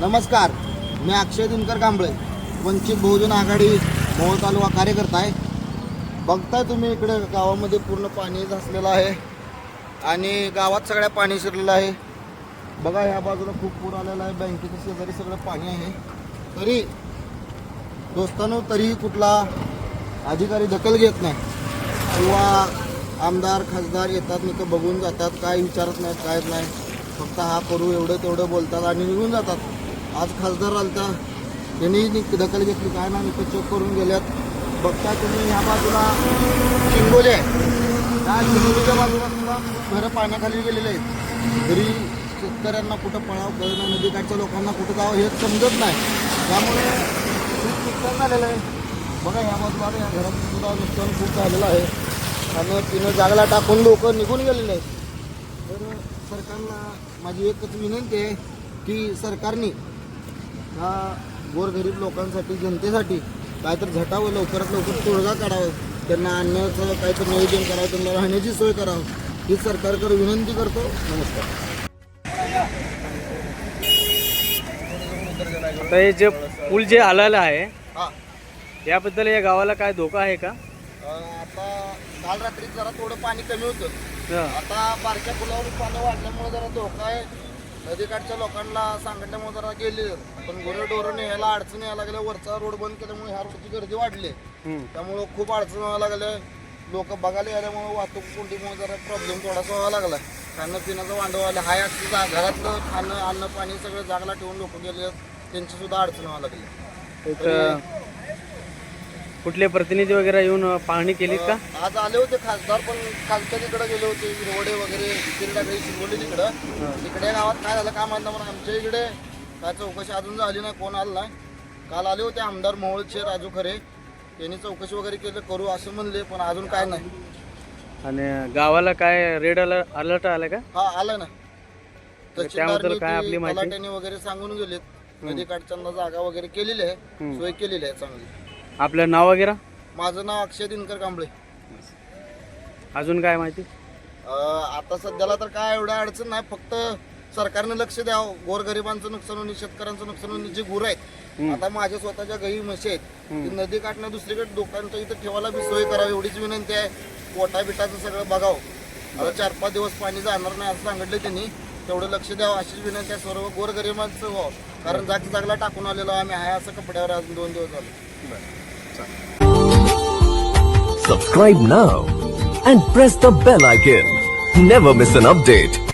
नमस्कार मी अक्षय दिनकर कांबळे वंचित बहुजन आघाडी मोहोळ तालुका कार्यकर्ता आहे. बघताय तुम्ही इकडे गावामध्ये पूर्ण पाणी धसलेलं आहे आणि गावात सगळ्या पाणी शिरलेलं आहे. बघा ह्या बाजूला खूप पूर आलेला आहे. बँकेच्या शेजारी सगळं पाणी आहे. तरी दोस्तांनो तरीही कुठला अधिकारी दखल घेत नाही. किंवा आमदार खासदार येतात नाही बघून जातात काय विचारत नाहीत काय नाही. फक्त हा करू एवढं तेवढं बोलतात आणि निघून जातात. आज खासदार आलता. त्यांनी दखल घेतली काय ना इथं चेक करून गेल्यात. बघता तुम्ही ह्या बाजूला चिंगोले आहे. त्या चिंगोलीच्या बाजूला सुद्धा घरं पाण्याखाली गेलेले आहेत. तरी शेतकऱ्यांना कुठं पळाव कळणं नदीकाठच्या लोकांना कुठं जावं हे समजत नाही. त्यामुळे खूप नुकसान झालेलं आहे. बघा ह्या बाजूला या घरात सुद्धा नुकसान खूप झालेलं आहे. खाणं पिणं जागला टाकून लोक निघून गेलेले आहेत. तर सरकारला माझी एकच विनंती आहे की सरकारने ह्या गोरगरीब लोकांसाठी जनतेसाठी काहीतरी झटावं लवकरात लवकर तोडगा काढावं. त्यांना आणण्याचं काहीतरी नियोजन करावं त्यांना राहण्याची सोय करावं. ही सरकारकडे विनंती करतो. नमस्कार. तर हे जे पूल जे आलेलं आहे याबद्दल या गावाला काय धोका आहे का? आता काल रात्री जरा थोडं पाणी कमी होतं. आता बारक्या पुलावर पाणी वाढल्यामुळे जरा धोका आहे. नदीकाठच्या लोकांना सांगितल्यामुळे जरा गेले पण गुरे डोरं न्यायला अडचणी यायला लागल्या वरचा रोड बंद केल्यामुळे ह्या रोडची गर्दी वाढली. त्यामुळं खूप अडचण व्हायला लागल्या. लोक बघायला आल्यामुळे वाहतूक कोंडीमुळे जरा प्रॉब्लेम थोडासा व्हायला लागला. खाणं पिण्याचं वांडव आलं. हाय असं घरातलं खाणं अन्न पाणी सगळं जागला ठेवून लोक गेले त्यांची सुद्धा अडचण व्हायला लागली कुठले प्रतिनिधी वगैरे येऊन पाहणी केलीत का? आज आले होते खासदार पण तिकडे गेले होते विरवडे वगैरे किरडाकडे शिरवले तिकडं. तिकडे गावात काय झालं काय म्हणता पण आमच्या इकडे काय चौकशी अजून झाली नाही कोण आलं नाही. काल आले होते आमदार मोहोळचे राजू खरे. त्यांनी चौकशी वगैरे केलं करू असं म्हणले पण अजून काय नाही. आणि गावाला काय रेड अलर्ट अलर्ट आलं का? हा आलं ना. त्याबद्दल काय आपली माहिती? वगैरे सांगून गेलेत. नदीकाठच्यांना जागा वगैरे केलेली आहे. सोय केलेली आहे चांगली. आपलं नाव वगैरे? माझं नाव अक्षय दिनकर कांबळे. अजून काय माहिती? अं, आता सध्याला तर काय एवढ्या अडचण नाही फक्त सरकारने लक्ष द्यावं. गोरगरिबांचं नुकसान होणे शेतकऱ्यांचं नुकसान होणे जे गुरं आहेत आता माझ्या स्वतःच्या गाई म्हशी आहेत. ती नदी काठनं दुसरीकडे लोकांच्या इथं ठेवायला बी सोय करावी एवढीच विनंती आहे. पोटा बिटाचं सगळं बघावं. आता चार पाच दिवस पाणी जाणार नाही असं सांगितलं त्यांनी. तेवढं लक्ष द्यावं अशीच विनंती आहे. सर्व गोरगरिबांचं व्हावं. कारण जागी जागला टाकून आलेलो आम्ही आहे असं कपड्यावर अजून दोन दिवस झाले. Subscribe now and press the bell icon never miss an update